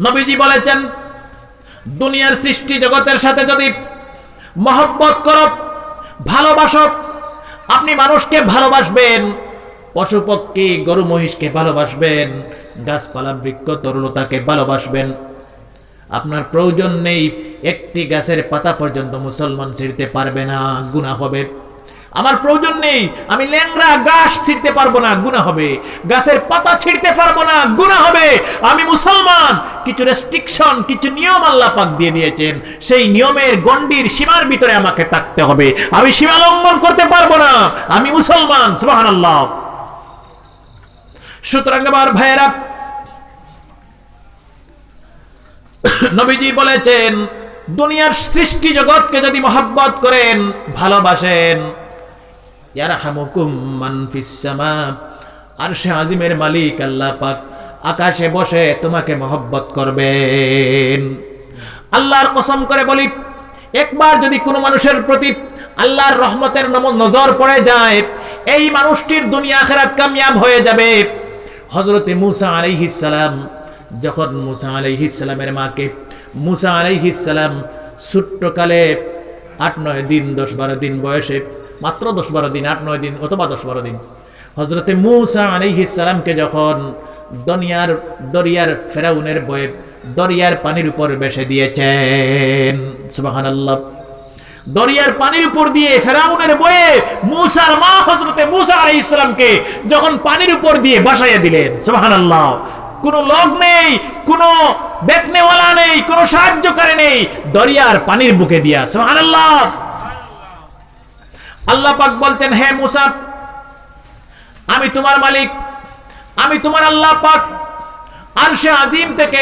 নবীজি বলেছেন, দুনিয়ার সৃষ্টি জগতের সাথে যদি মহব্বত কর, ভালোবাসো, আপনি মানুষকে ভালোবাসবেন পশু পক্ষী গরু, মহিষকে ভালোবাসবেন, গাছপালা, বৃক্ষ তরুলতাকে ভালোবাসবেন। আপনার প্রয়োজন নেই একটি গাছের পাতা পর্যন্ত মুসলমান ছিঁড়তে পারবে না গুণা হবে। আমার প্রয়োজন নেই, আমি ল্যাংরা গাছ ছিঁড়তে পারব না গুণা হবে। গাছের পাতা ছিঁড়তে পারব না গুণা হবে। আমি মুসলমান, কিছু রেস্ট্রিকশন কিছু নিয়ম আল্লাহ পাক দিয়ে দিয়েছেন। সেই নিয়মের গণ্ডির সীমার ভিতরে আমাকে থাকতে হবে। আমি সীমা লঙ্ঘন করতে পারব না, আমি মুসলমান, সুবহানাল্লাহ। সুতরাং আমার ভাইয়েরা, নবীজি বলেছেন, দুনিয়ার সৃষ্টি জগৎকে যদি মহাব্বত করেন, ভালোবাসেন আজিমের মালিক আল্লাহ পাক আকাশে বসে তোমাকে মহব্বত করবেন। আল্লাহর কসম করে বলি, একবার যদি কোনো মানুষের প্রতি আল্লাহর রহমতের নজর পড়ে যায়, এই মানুষটির দুনিয়া আখেরাত কামিয়াব হয়ে যাবে। হজরতে মুসা আলাইহিস সালাম, যখন মুসা আলাইহিস সালামের মাকে, মুসা আলাইহিস সালাম ছোট্টকালে আট নয় দিন দশ বারো দিন বয়সে মাত্র দশ বারো দিন, আট, নয় দিন অথবা দশ বারো দিন। হজরতে মুসা আলাইহিস সালামকে যখন দনিয়ার, দরিয়ার ফেরাউনের বয়ে দরিয়ার পানির উপর বেসে দিয়েছেন, সুবহানাল্লাহ। দরিয়ার পানির উপর দিয়ে ফেরাউনের বয়ে মুসার মা হজরতে মুসা আলাইহিস সালামকে যখন পানির উপর দিয়ে বাসাইয়া দিলেন সুবাহান আল্লাহ কোনো লোক নেই, কোনো দেখনেওয়ালা নেই, কোনো সাহায্যকারী নেই, দরিয়ার পানির বুকে দিয়া, সুবহানাল্লাহ। আল্লাহ পাক বলতেন, হে মুসা, আমি তোমার মালিক, আমি তোমার আল্লাহ পাক আরশে আজিম থেকে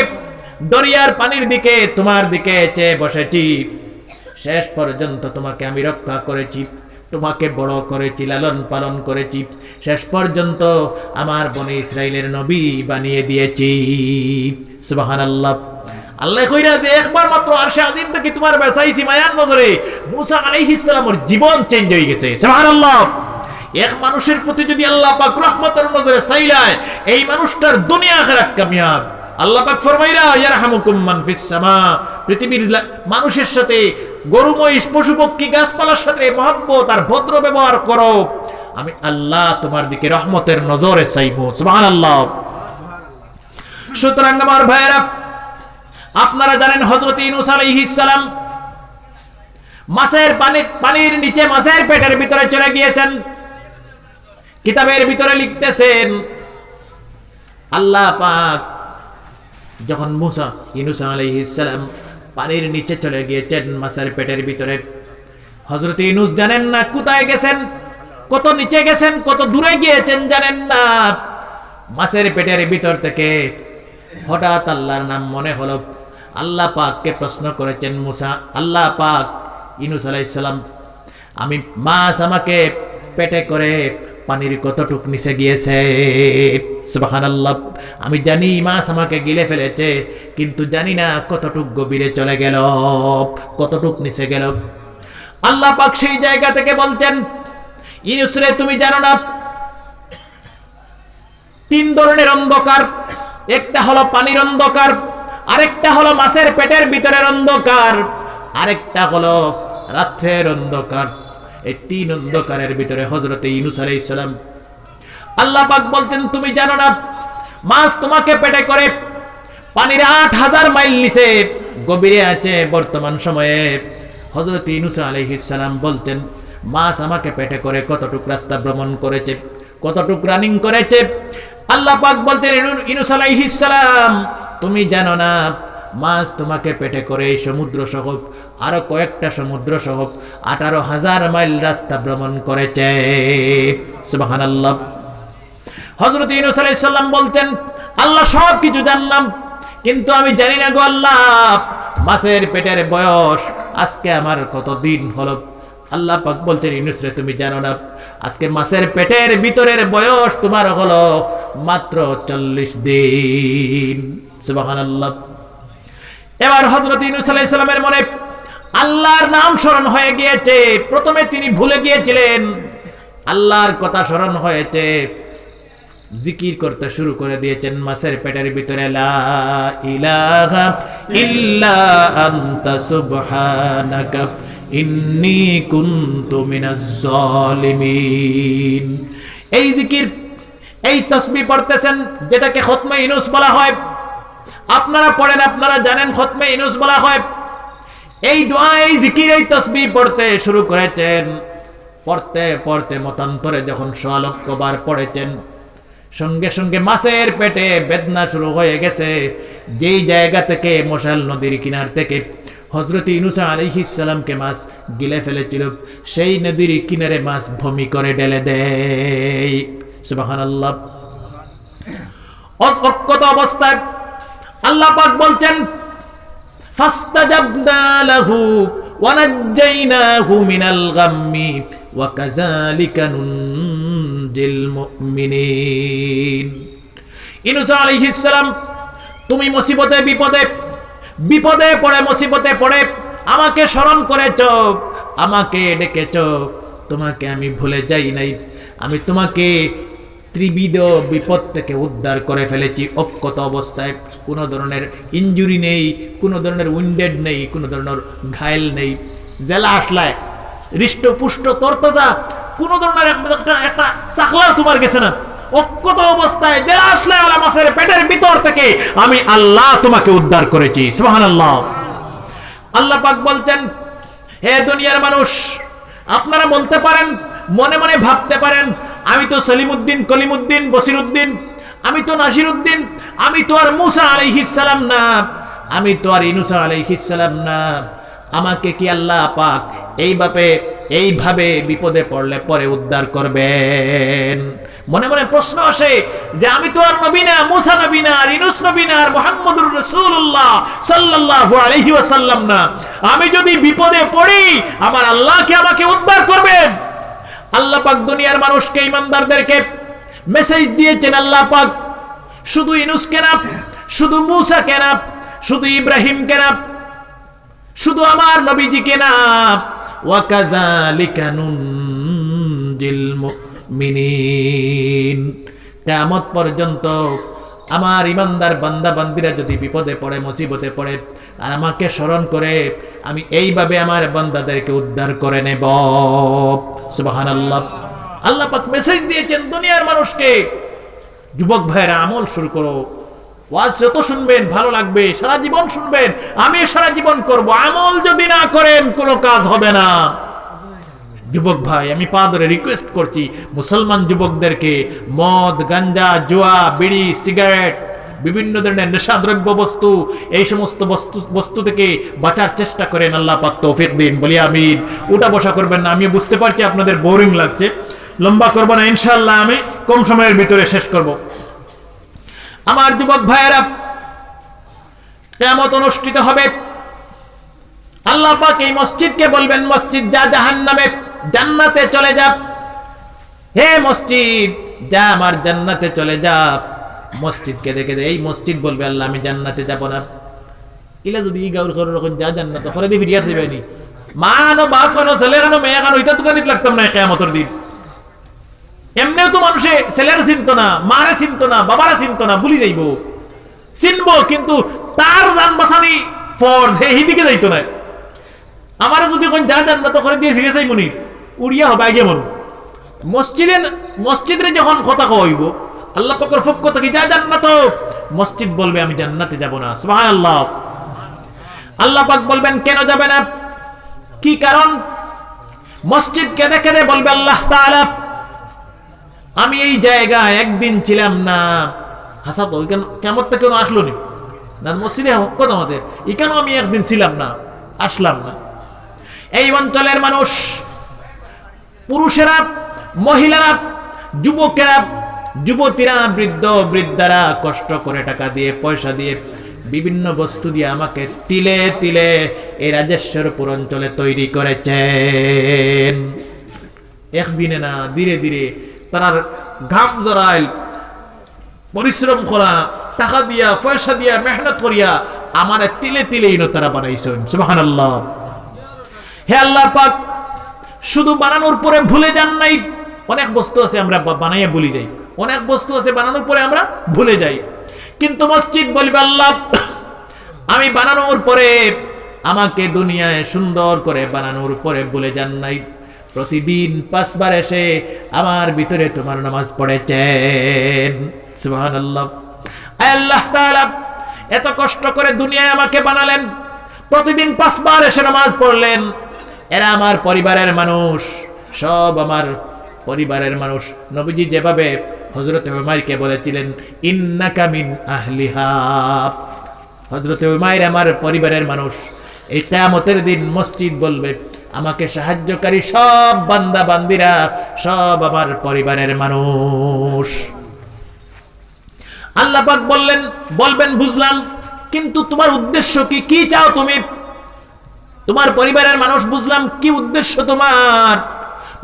দরিয়ার পানির দিকে তোমার দিকে চেয়ে বসেছি। শেষ পর্যন্ত তোমাকে আমি রক্ষা করেছি, তোমাকে বড় করেছি, লালন পালন করেছি। শেষ পর্যন্ত আমার বনে ইসরায়েলের নবী বানিয়ে দিয়েছি। সুবাহান আল্লাহ আল্লাহ কইরা যে একবার মাত্র আরশে আজিম থেকে তোমার বেসাইছি মায়ার নজরে, মুসা জীবন চেঞ্জ হয়ে গেছে। সুবহানাল্লাহ। এক মানুষের প্রতি যদি আল্লাহ পাক রহমতের নজরে চাইলায়, এই মানুষটার দুনিয়া আখিরাত কামিয়াব। আল্লাহ পাক ফরমাইরা, ইয়ারহামুকুম মান ফিস সামা পৃথিবীর মানুষের সাথে, গরু, মহিষ, পশু, পক্ষী, গাছপালার সাথে মহব্বত আর ভদ্র ব্যবহার করো। আমি আল্লাহ তোমার দিকে রহমতের নজরে চাইব। সুবহানাল্লাহ। সুতরাং আমার ভাইয়েরা আপনারা জানেন হজরত ইউনূস আলাইহিস সালাম মাছের পানি, পানির নিচে মাছের পেটের ভিতরে চলে গিয়েছেন। কিতাবের ভিতরে লিখতেছেন, আল্লাহ পাক যখন মুসা ইনুসা আলাইহিস সালাম পানির নিচে চলে গিয়েছেন মাছের পেটের ভিতরে হজরত ইনুস জানেন না কোথায় গেছেন, কত নিচে গেছেন, কত দূরে গিয়েছেন জানেন না। মাছের পেটের ভিতর থেকে হঠাৎ আল্লাহর নাম মনে হলো আল্লাহ পাককে প্রশ্ন করেছেন মুসা, আল্লাহ পাক ইনুস আলাইহিস সালাম, আমি মাছ আমাকে পেটে করে পানির কতটুক নিচে গিয়েছে? সুবহানাল্লাহ, আমি জানি মাছ আমাকে গিলে ফেলেছে, কিন্তু জানি না কতটুক গভীরে চলে গেল, কতটুক নিচে গেল। আল্লাহ পাক সেই জায়গা থেকে বলছেন ইনুসরে তুমি জানো না, তিন ধরনের অন্ধকার, একটা হলো পানির অন্ধকার আরেকটা হলো মাছের পেটের ভিতরের অন্ধকার, আরেকটা হলো রাত্রের অন্ধকার। এই তিন অন্ধকারের ভিতরে হজরতে ইনুস আলাইহিস সালাম। আল্লাহ পাক বলতেন, তুমি জানো না, মাছ তোমাকে পেটে করে পানির আট হাজার মাইল নিচে গভীরে আছে বর্তমান সময়ে। হজরত ইনুস আলাইহিস সালাম বলতেন, মাছ আমাকে পেটে করে কতটুক রাস্তা ভ্রমণ করেছে, কতটুক রানিং করেছে? আল্লাহ পাক বলতেন ইনুস আলাইহিস সালাম তুমি জানো না, মাছ তোমাকে পেটে করে এই সমুদ্র সহ আরও কয়েকটা সমুদ্র সহ আঠারো হাজার মাইল রাস্তা ভ্রমণ করেছে। সুবহানাল্লাহ। হজরত ইউনুস আলাইহিস সালাম বলতেন, আল্লাহ সব কিছু জানলাম, কিন্তু আমি জানি না গো আল্লাহ, মাছের পেটের বয়স আজকে আমার কত দিন হলো? আল্লাহ পাক বলছেন, ইউনুস রে, তুমি জানো না, আজকে মাছের পেটের ভিতরের বয়স তোমার হলো মাত্র চল্লিশ দিন। সুবহানাল্লাহ। এবার হজরত আলাইহিস মনে আল্লাহর নাম স্মরণ হয়ে গিয়েছে। প্রথমে তিনি ভুলে গিয়েছিলেন, আল্লাহর কথা স্মরণ হয়েছে। জিকির করতে শুরু করে দিয়েছেন, মাছের পেটের ভিতরে এই জিকির, এই তসবি পড়তেছেন, যেটাকে খতমে ইনুস বলা হয় আপনারা পড়েন, আপনারা জানেন, খতমে ইনুস বলা হয়। এই দোয়া এই জিকির, এই তসবি পড়তে শুরু করেছেন। পড়তে পড়তে মতান্তরে যখন সোয়ালক্যবার পড়েছেন, সঙ্গে সঙ্গে মাছের পেটে বেদনা শুরু হয়ে গেছে। যেই জায়গা থেকে, মশাল নদীর কিনার থেকে হজরত ইনুসা আলিহিসাল্লামকে মাছ গিলে ফেলেছিল, সেই নদীর কিনারে মাছ ভূমি করে ডেলে দেয়। আল্লাহ অক্ষত অবস্থায় আল্লাহ পাক বলছেন, ফাস্তাজাবনা লাহু ওয়ানাজ্জাইনাহু মিনাল গাম্মি ওয়া কাযালিকা নুনজিল মুমিনিন। ইনুস আলাইহিস সালাম, তুমি মুসিবতে, বিপদে বিপদে পড়ে, মুসিবতে পড়ে আমাকে স্মরণ করেছ, আমাকে ডেকেছ। তোমাকে আমি ভুলে যাই নাই। আমি তোমাকে ত্রিবিধ বিপদ থেকে উদ্ধার করে ফেলেছি। অক্ষত অবস্থায় কোনো ধরনের ইঞ্জুরি নেই, কোনো ধরনের উইন্ডেড নেই, কোনো ধরনের ঘায়েল নেই। জেলা আসলায় হৃষ্টপুষ্ট তরতাজা, কোনো ধরনের একটা একটা চাকলাও তোমার গেছে না। অক্ষত অবস্থায় জেলা আসলে আলা মাসের পেটের ভিতর থেকে আমি আল্লাহ তোমাকে উদ্ধার করেছি। সোহান আল্লাহ আল্লাহ পাক বলছেন, হে দুনিয়ার মানুষ, আপনারা বলতে পারেন, মনে মনে ভাবতে পারেন আমি তো সলিমুদ্দিন, কলিমুদ্দিন, বসিরুদ্দিন, আমি তো নাসিরুদ্দিন, আমি তো আর মুসা আলাইহিসালাম না, আমি তো আর ইনুসা আলাইহিসালাম না। আমাকে কি আল্লাহ পাক এইভাবে এইভাবে বিপদে পড়লে পরে উদ্ধার করবেন? মনে মনে প্রশ্ন আসে যে আমি তো আর নবী না, মুসা নবী না, আর ইনুস নবী না, আর মোহাম্মদুর রাসূলুল্লাহ সাল্লাল্লাহু আলাইহি ওয়াসাল্লাম না। আমি যদি বিপদে পড়ি, আমার আল্লাহ কি আমাকে উদ্ধার করবেন? আল্লাহ পাক দুনিয়ার মানুষকে, ইমানদারদেরকে মেসেজ দিয়েছেন আল্লাহ পাক। শুধু ইনুস কেনা শুধু মুসা কেনা শুধু ইব্রাহিম কেনা শুধু আমার নবীজি কেনা ওয়াকাযালিকা নুনজিল মুমিনিন। কিয়ামত পর্যন্ত আমার ইমানদার বান্দা বান্দিরা যদি বিপদে পড়ে, মুসিবতে পড়ে আমাকে স্মরণ করে আমি এইভাবে আমার বান্দাদেরকে উদ্ধার করে নেব। সুবাহান আল্লাহ আল্লাহ পাক মেসেজ দিয়েছেন, দুনিয়ার মানুষকে, যুবক ভাইয়েরা, আমল শুরু করো। ওয়াজ যত শুনবেন, ভালো লাগবে, সারা জীবন শুনবেন, আমি সারা জীবন করব। আমল যদি না করেন, কোনো কাজ হবে না। যুবক ভাই, আমি পা ধরে রিকোয়েস্ট করছি, মুসলমান যুবকদেরকে, মদ, গাঞ্জা, জুয়া, বিড়ি, সিগারেট বিভিন্ন ধরনের নেশাদ্রব্য বস্তু, এই সমস্ত বস্তু বস্তু থেকে বাঁচার চেষ্টা করেন আল্লাহ পাক তৌফিক দিন। বলি আমিন। উঠা বসা করবেন না আমি বুঝতে পারছি আপনাদের বোরিং লাগছে। লম্বা করব না ইনশাল্লাহ আমি কম সময়ের ভিতরে শেষ করব। আমার যুবক ভাইয়েরা কেমত অনুষ্ঠিত হবে। আল্লাহ পাক এই মসজিদকে বলবেন, মসজিদ যা জাহান নামে জান্নাতে চলে যা। হে মসজিদ, যা আমার জান্নাতে চলে যা। মসজিদকে দেখে দে, এই মসজিদ বলবে, আল্লাহ, আমি জান্নাতে যাব না। ইলা যদি ই গাউর করো যা জান্নাত করে দি ফিরিয়ার যাবেনি মা আনো, বাপ আনো, ছেলে আনো, মেয়ে আনো, এটা দোকানিত লাগতাম না কেয়ামতর দিন। এমনিও তো মানুষে ছেলেরা চিনত না, মারা চিনত না, বাবারা চিনত না, ভুলি যাইব। চিনবো, কিন্তু তার যান বাসানি ফর্জ, হে হিদিকে যাইতো না। আমার যদি কোন যা জান তো করে দিয়ে ফিরে যাই মনি উড়িয়া হবে আগে মন মসজিদে মসজিদে যখন কথা কইব আল্লাহ পাকের পক্ষ থেকে যা জান্নাত মসজিদ বলবে, আমি জান্নাতে যাব না। সুবহানাল্লাহ। আল্লাহ পাক বলবেন, কেন যাবে না? কি কারণ? মসজিদ কেঁদে কেঁদে বলবে, আল্লাহ তাআলা, আমি এই জায়গায় একদিন ছিলাম না। হাসা তো, ওইখানে কেমন তো কেন আসলো নি? না, মসজিদে হক আমাদের। এখানেও আমি একদিন ছিলাম না, আসলাম না। এই অঞ্চলের মানুষ, পুরুষেরা, মহিলারা, যুবকেরা যুবতীরা, বৃদ্ধ বৃদ্ধারা কষ্ট করে টাকা দিয়ে, পয়সা দিয়ে বিভিন্ন বস্তু দিয়ে আমাকে তিলে তিলে এই রাজেশ্বরপুর অঞ্চলে তৈরি করেছেন। একদিনে না, ধীরে ধীরে তার ঘাম জড়াইল পরিশ্রম করা, টাকা দিয়া, পয়সা দিয়া, মেহনত করিয়া আমার তিলে তিলে ইনো তারা বানাইছেন। সুবাহান আল্লাহ হে আল্লাহ পাক, শুধু বানানোর পরে ভুলে যান নাই, অনেক বস্তু আছে আমরা বানাইয়া বলি যাই। অনেক বস্তু আছে বানানোর পরে আমরা ভুলে যাই। কিন্তু মসজিদ বলবে, আল্লাহ, আমি বানানোর পরে আমাকে দুনিয়ায় সুন্দর করে বানানোর পরে ভুলে যান নাই। প্রতিদিন পাঁচবার এসে আমার ভিতরে তোমার নামাজ পড়েছেন। আয় আল্লাহ তাআলা, এত কষ্ট করে দুনিয়ায় আমাকে বানালেন। প্রতিদিন পাঁচবার এসে নামাজ পড়লেন। এরা আমার পরিবারের মানুষ, সব আমার পরিবারের মানুষ। নবীজি যেভাবে হজরত উমাইরকে বলেছিলেন, ইন্নাকা মিন আহলিহা। হজরত উমাইর আমার পরিবারের মানুষ। এই কেয়ামতের দিন মসজিদ বলবে, আমাকে সাহায্যকারী সব বান্দা বান্দিরা, সব আমার পরিবারের মানুষ। আল্লাহ পাক বললেন, বলবেন, বুঝলাম, কিন্তু তোমার উদ্দেশ্য কি? কি চাও তুমি? তোমার পরিবারের মানুষ, বুঝলাম, কি উদ্দেশ্য তোমার?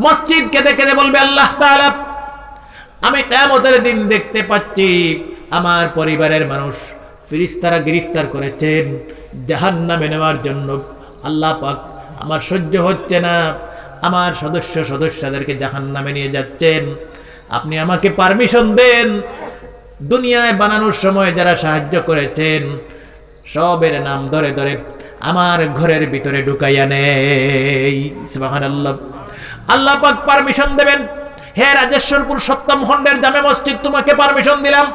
মসজিদ কেঁদে কেঁদে বলবে, আল্লাহ তাআলা আমি কেয়ামতের দিন দেখতে পাচ্ছি আমার পরিবারের মানুষ ফিরিস্তারা গ্রেফতার করেছেন জাহান নামে নেওয়ার জন্য। আল্লাহ পাক আমার সহ্য হচ্ছে না। আমার সদস্য সদস্যদেরকে জাহান নামে নিয়ে যাচ্ছেন। আপনি আমাকে পারমিশন দেন। দুনিয়ায় বানানোর সময় যারা সাহায্য করেছেন, সবের নাম ধরে ধরে আমার ঘরের ভিতরে ঢুকাইয়া নেই সুবহানাল্লাহ। আল্লাহ পাক পারমিশন দেবেন। হে রাজেশ্বরপুর সপ্তম খণ্ডের জামে মসজিদ, তোমাকে পারমিশন দিলাম।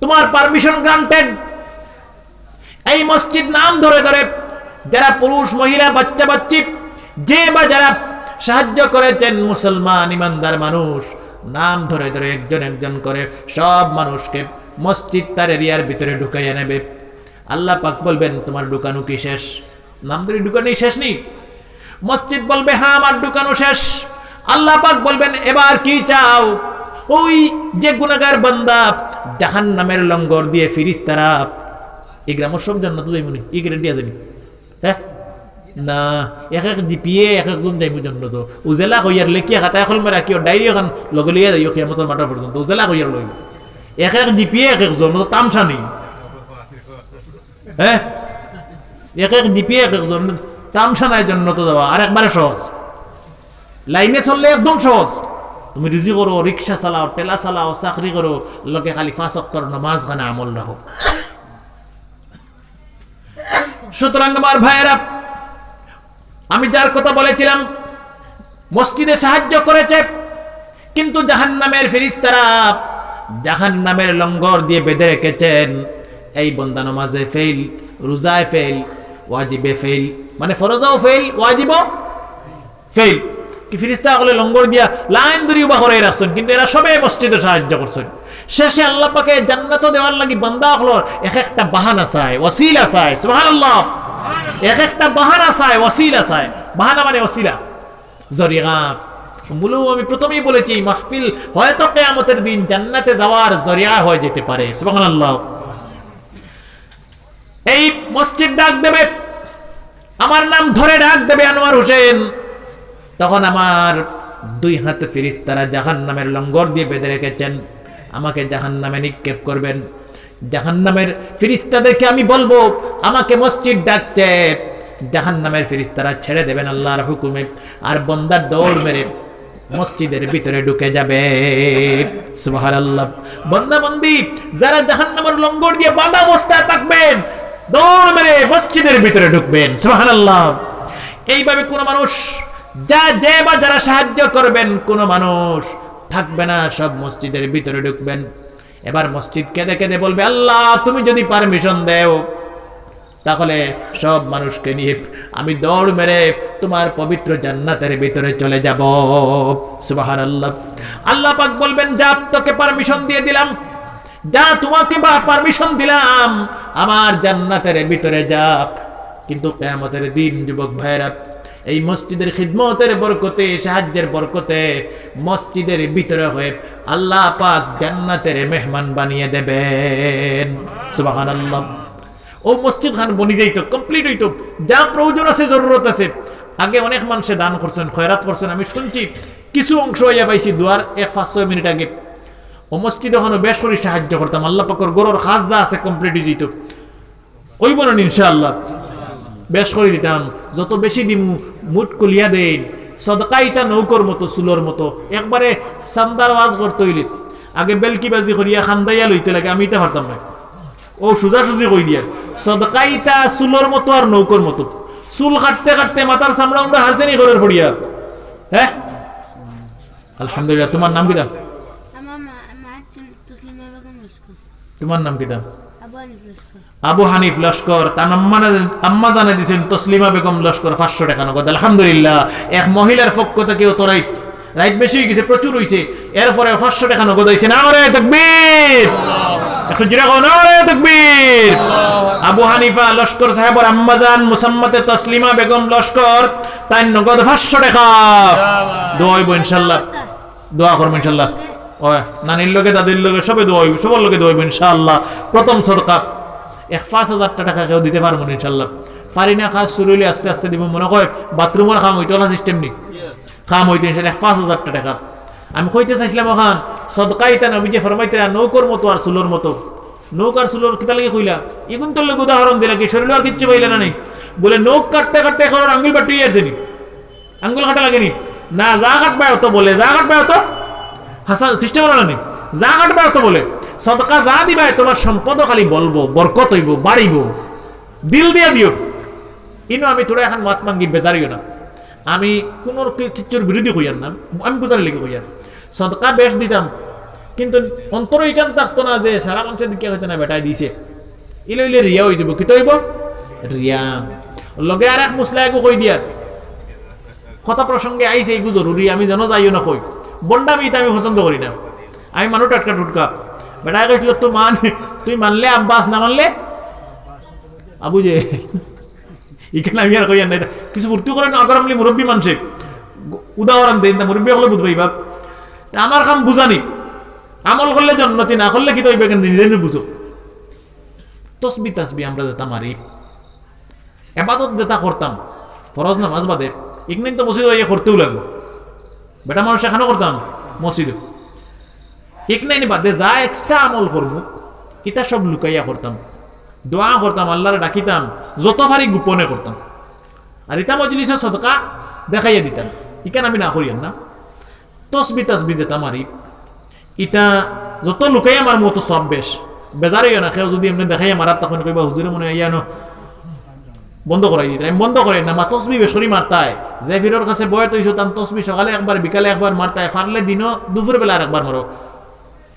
তোমার পারমিশন গ্রান্টেড এই মসজিদ নাম ধরে ধরে যারা পুরুষ, মহিলা, বাচ্চা, বাচ্চি, যে বা যারা সাহায্য করেছেন, মুসলমান, ইমানদার মানুষ, নাম ধরে ধরে একজন একজন করে সব মানুষকে মসজিদ তার এরিয়ার ভিতরে ঢুকাইয়া নেবে। আল্লাহ পাক বলবেন, তোমার ঢুকানো কি শেষ? নাম ধরে ঢুকানোই শেষ নেই। মসজিদ বলবে হ্যাঁ আমার ঢুকানো শেষ। আল্লাহ পাক বলবেন, এবার কি চাও? ওই যে গুনাগার বান্দা জাহান নামের লঙ্গর দিয়ে ফিরিস তারা এই গ্রামের সব জান্নাত যাইব নি? এই গ্যারেন্টি আছে হ্যাঁ? না, এক এক জিপিয়ে এক একজন যাইব জন্য তো উজেলা কইয়ার লেখিয়া খাতা এখন মেরা কিয় ডায়েরি এখন লগে লিয়া যাইও কিয়ামতর মাটা পর্যন্ত। উজেলা কইয়ার লইব। এক এক জিপিয়ে এক একজন তামসা নেই। হ্যাঁ? এক এক জিপিয়ে এক একজন তামসা নাই জন্য তো যাওয়া আর একবারে সহজ। লাইনে চললে একদম সহজ। তুমি রিজি করো, রিক্সা চালাও টেলা চালাও, চাকরি করো, লোকে খালি পাঁচ অক্টর নামাজ খানে আমল রাখো সুতরাং আমার ভাইয়েরা, আমি যার কথা বলেছিলাম, মসজিদে সাহায্য করেছে, কিন্তু জাহান জাহান্নামের ফেরিস্তারা জাহান্নামের লঙ্গর দিয়ে বেঁধে রেখেছেন। এই বন্দা নমাজে ফেল রোজায় ফেল ওয়াজিবে ফেল মানে ফরজাও ফেল ওয়াজিবও ফেল কি ফিরিস্তা হলে লঙ্গর দিয়া লাইন ধরি উবা করে রাখছেন, কিন্তু এরা সবাই মসজিদে সাহায্য করছেন। শেষে আল্লাহ পাকে জান্নাত দেওয়ার লাগি বান্দা হলো এক একটা বাহানা চায়, ওয়াসিলা চায়, সুবহানাল্লাহ। এক একটা বাহানা চায়, ওয়াসিলা চায়। বাহানা মানে ওসিলা জরিয়া মূল আমি প্রথমেই বলেছি, মাহফিল হয়তো কেয়ামতের দিন জান্নাতে যাওয়ার জরিয়া হয়ে যেতে পারে, সুবহানাল্লাহ। এই মসজিদ ডাক দেবে, আমার নাম ধরে ডাক দেবে আনোয়ার হোসেন। তখন আমার দুই হাতে ফিরিস তারা জাহান নামের লঙ্গর দিয়ে বেঁধে রেখেছেন। আমাকে জাহান নামে নিক্ষেপ করবেন। জাহান নামের ফিরিস্তাদেরকে আমি বলব, আমাকে মসজিদ ডাকছে। জাহান নামের ফিরিস্তারা ছেড়ে দেবেন আল্লাহর হুকুমে, আর বন্দার দৌড় মেরে মসজিদের ভিতরে ঢুকে যাবে। সুবাহার আল্লাহ বন্দা, যারা জাহান নামের লঙ্গর দিয়ে বাঁধা অবস্থায় থাকবেন, দৌড় মেরে মসজিদের ভিতরে ঢুকবেন। সুবাহান আল্লাহ এইভাবে কোনো মানুষ যা যে বা যারা সাহায্য করবেন, কোনো মানুষ থাকবে না, সব মসজিদের ভিতরে ঢুকবেন। এবার মসজিদ কেঁদে কেঁদে বলবে, আল্লাহ, তুমি যদি পারমিশন দেও, তাহলে সব মানুষকে নিয়ে আমি দৌড় মেরে তোমার পবিত্র জান্নাতের ভিতরে চলে যাব। সুবাহান আল্লাহ আল্লাহ পাক বলবেন, যা তোকে পারমিশন দিয়ে দিলাম, যা তোমাকে বা পারমিশন দিলাম, আমার জান্নাতের ভিতরে যা। কিন্তু কেয়ামতের দিন, যুবক ভাইরা এই মসজিদের খিদমতের বরকতে, সাহায্যের বরকতে মসজিদের ভিতরে হয়ে আল্লাহ পাক জান্নাতের মেহমান বানিয়ে দেবেন। সুবাহান আল্লাহ ও মসজিদ খান বনি যাইতো কমপ্লিট হইতো। যা প্রয়োজন আছে, জরুরত আছে। আগে অনেক মানুষে দান করছেন, খয়রাত করছেন, আমি শুনছি কিছু অংশ হইয়া পাইছি দুয়ার এক পাঁচ ছয় মিনিট আগে। ও মসজিদ ওখানে বেশ করে সাহায্য করতাম, আল্লাহ পাকর গরুর খাস যা আছে কমপ্লিট হয়ে যেত ওই বলেন ইনশাআল্লাহ। বেশ করে দিতাম। যত বেশি দিমু মুট কুলিয়া দেন সদকাইতা নৌকর মতো সুলোর মতো একবারে সান্দার ওয়াজ করতে হইলে আগে বেলকিবাজি করিয়া খান্দাইয়া লইতে লাগে আমি এটা পারতাম না। ও সোজা সুজি কই দিয়া। সদকাইতা চুলোর মতো আর নৌকোর মতো। চুল কাটতে কাটতে মাথার চামড়া উমরা হাসে নি ঘরের পড়িয়া হ্যাঁ আলহামদুলিল্লাহ তোমার নাম কিটা তোমার নাম কিটা আবু হানিফ লস্কর তার আম্মা জানে দিছেন তসলিমা বেগম লস্কর পাঁচশো টাকা নগদ। আলহামদুলিল্লাহ, এক মহিলার পক্ষ থেকে তো রাইট রাইট বেশি হয়ে গেছে, প্রচুর হয়েছে এরপরে পাঁচশো টাকা নগদ হয়েছে না রে তকবীর! একটু জিরা তকবীর! আবু হানিফা লস্কর সাহেবর আম্মাজান মুসাম্মতে তসলিমা বেগম লস্কর, তাই নগদ পাঁচশো টাকা। দোয়া হইব ইনশাল্লাহ। দোয়া করব ইনশাল্লাহ। ও নানির লগে, দাদির লগে, সবে দোয়া হইব, সবার লগে দোয়া ইনশাল্লাহ। প্রথম সরকার এক পাঁচ হাজার টাকা কেউ দিতে পারব না ইনশাল্লাহ পারি না, কাজ শুরু হইলে আস্তে আস্তে দিব। মনে হয় বাথরুমের খাম হইতো না সিস্টেম নেই খাম হইতে ইনশাল্লাহ এক পাঁচ হাজার টাকা। আমি কইতে চাইছিলাম ওখান, সদকাই তা নবী যে ফরমাইতে নৌকর মতো আর সুলোর মতো। নৌকার সুলোর কিতা লাগে কইলা? ইগুন তোর লোক উদাহরণ দিলা কি? শরীর আর কিচ্ছু পাইলে না নেই। বলে, নৌক কাটতে কাটতে এখন আঙ্গুল বাটি আছে নি। আঙ্গুল কাটা লাগেনি না। যা কাটবে অত বলে, যা কাটবে অত হাসান সিস্টেম না যা কাটবে অত বলে। সদকা যা দিবা তোমার সম্পদ খালি বলব, বরকত হইব, বাড়িব। দিল দিয়া দিও। ইনো আমি তোরা এখন মাত মাঙ্গি বেজারিও না। আমি কোন কিচ্ছুর বিরোধী হইয়ার না। আমি বুঝার লেগে হইয়ার। সদকা বেশ দিতাম। কিন্তু অন্তর ইকান থাকতো না যে, সারা মানুষের দিকে হইতে না বেটাই দিছে। ইলে ইলে রিয়া হয়ে যাব। কি হইব রিয়া। লগে আর এক মুসলা একো কই দিয়ার কথা প্রসঙ্গে আইছে, এইগু জরুরি। আমি যেন যাইও না কই। বন্ডামি এটা আমি পছন্দ করি না। আমি মানুষ টাটকা টুটকা। বেটা কইছিল তো মান তুই মানলে, আব্বাস না মানলে? আবু যে, এখানে আমি আর কইয়ার নাই। কিছু ফুর্তি করে না আগর মুরব্বী মানুষে। উদাহরণ দেন না, মুরব্বী হলে বুঝবাই বাপ আমার কাম বুঝানি আমল করলে জন্নতি, না করলে কি তো কেন নিজে নিজে বুঝো। তসবি তাসবি আমরা যেতাম মারি। এবাদত যেটা করতাম, ফরজ নামাজ বাদে এখানে তো মসজিদ করতেও লাগবো। বেটা মানুষ এখানেও করতাম, মসজিদে। এখানে বাদে যা এক্সট্রা আমল করব এটা সব লুকাইয়া করতাম। দোয়া করতাম, আল্লাহরে ডাকিতাম, যত পারি গোপনে করতাম। আর এটা মজলিসে সদকা দেখাইয়া দিতাম। ইখান আমি না করিয়াম না। তসবি তসবি যেতাম মারি, ইটা যত লুকাইয়া মার মতো সব বেশ। বেজার হইয়া না কেউ যদি এমনি দেখাইয়া মারার তখন কইবা, হুজুরে, মনে হয় ইয়ানো বন্ধ করাই দিতে আমি বন্ধ করাই না, মা তসবি বেসরি মারতায় যে ফিরোর কাছে বয় তো ইসো তাম তসবি সকালে একবার, বিকালে একবার মারতায় ফারলে দিনও দুপুর বেলা আর একবার মারো।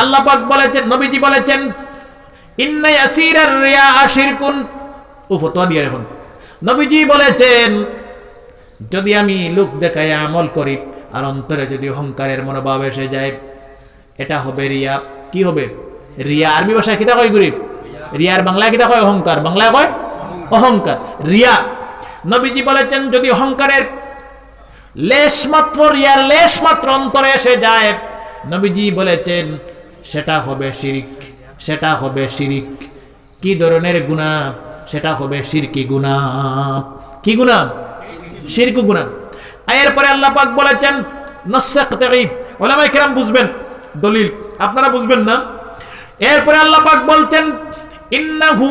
আল্লাহ পাক বলেছেন, নবীজি বলেছেন, ইন্না ইয়াসিরার রিয়া ও ফতোয়া দিয়ে এখন নবীজি বলেছেন, যদি আমি লোক দেখায় আমল করি, আর অন্তরে যদি অহংকারের মনোভাব এসে যায়, এটা হবে রিয়া। কি হবে? রিয়া আরবি ভাষায় কিতা কয় গরিব রিয়ার বাংলায় কিতা কয়? অহংকার। বাংলায় কয়? অহংকার। রিয়া। নবীজি বলেছেন, যদি অহংকারের লেশ মাত্র রিয়ার লেশ মাত্র অন্তরে এসে যায়, নবীজি বলেছেন সেটা হবে শিরিক, সেটা হবে শিরিক। কি ধরনের গুণা? সেটা হবে শিরকি গুণা। কি গুণা? শিরকু গুণা। এরপরে আল্লাহ পাক বলেছেন কেরাম বুঝবেন, দলিল। আপনারা বুঝবেন না? এরপরে আল্লাহ বলছেন, ইন্নাহু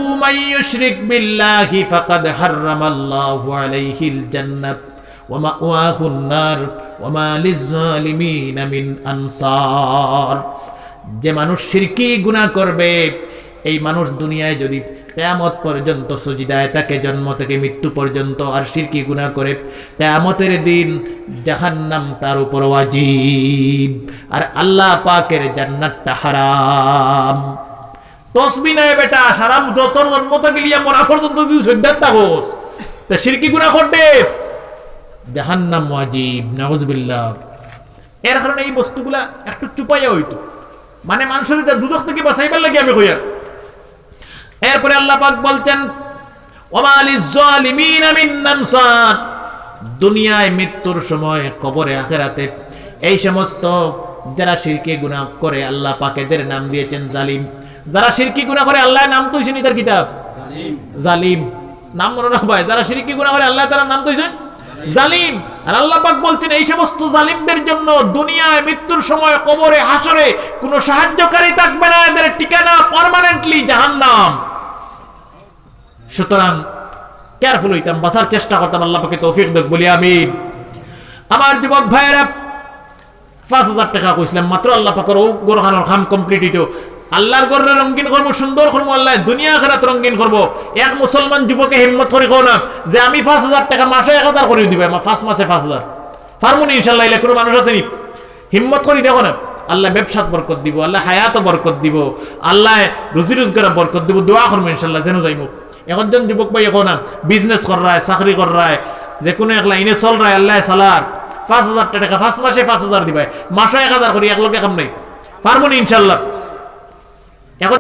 আনসার। যে মানুষ সিরকি গুনাহ করবে, এই মানুষ দুনিয়ায় যদি কেয়ামত পর্যন্ত সজিদায় তাকে জন্ম থেকে মৃত্যু পর্যন্ত আর শিরকি গুনাহ করে, কেয়ামতের দিন জাহান্নাম তার উপর ওয়াজিব। আর আল্লাহ পাকের জান্নাতটা হারাম। তসবি নাই বেটা সারা যত জন্ম থেকে লিয়া মরা পর্যন্ত থাকোস তা শিরকি গুনাহ করবে? জাহান্নাম ওয়াজিব এর কারণে এই বস্তুগুলা একটু চুপাইয়া হইতো। মানে মানুষের দুজক থেকে বাঁচাইবার লাগে আমি কইয়ার। এরপরে আল্লাহ পাক বলছেন দুনিয়ায় মৃত্যুর সময় কবরে আখেরাতে এই সমস্ত যারা শিরকি গুনাহ করে আল্লাহ পাকেদের নাম দিয়েছেন জালিম। যারা শিরকি গুনাহ করে আল্লাহ নাম তো হইছেন তার কিতাব? জালিম। নাম মনে রাখবাই যারা শিরকি গুনাহ করে আল্লাহ তারা নাম তো জালিম। আর আল্লাহ পাক বলছেন, এই সমস্ত জালিমদের জন্য দুনিয়ায় মৃত্যুর সময় কবরে হাসরে কোনো সাহায্যকারী থাকবে না। এদের ঠিকানা পার্মানেন্টলি জাহান্নাম। সুতরাং কেয়ারফুল হইতাম, বাঁচার চেষ্টা করতাম, আল্লাহ পাকে তৌফিক দেখ বলি আমি আমার যুবক ভাইয়েরা, পাঁচ হাজার টাকা কইছিলাম, মাত্র আল্লাহ পাকর ও গোরখানোর খাম কমপ্লিট হইতো। আল্লাহর গড়ে রঙ্গিন করব, সুন্দর করব আল্লাহ দুনিয়া খেরাত রঙ্গিন করব। এক মুসলমান যুবকে হিম্মত করে কো না, যে আমি পাঁচ হাজার টাকা মাসে এক হাজার করে দিবে, আমার পাঁচ মাসে পাঁচ হাজার। পারব না ইনশাল্লাহ, এলে কোনো মানুষ আছে নি? হিম্মত করি, দেখো না, আল্লাহ ব্যবসাত বরকত দিব, আল্লাহ হায়াত বরকত দিব, আল্লাহ রুজি রোজগার বরকত দিব, দোয়া করব ইনশাল্লাহ, যেন যাইব এখন জন যুবক ভাই এখন বিজনেস কর রায়, চাকরি কর রায়, যে কোনো এক লাইনে চল রায়, আল্লাহ সালার, পাঁচ হাজার টাকা পাঁচ মাসে পাঁচ হাজার দিবে মাসে এক হাজার করি, এক লোকে কাম নাই। পারব ইনশাল্লাহ। এখন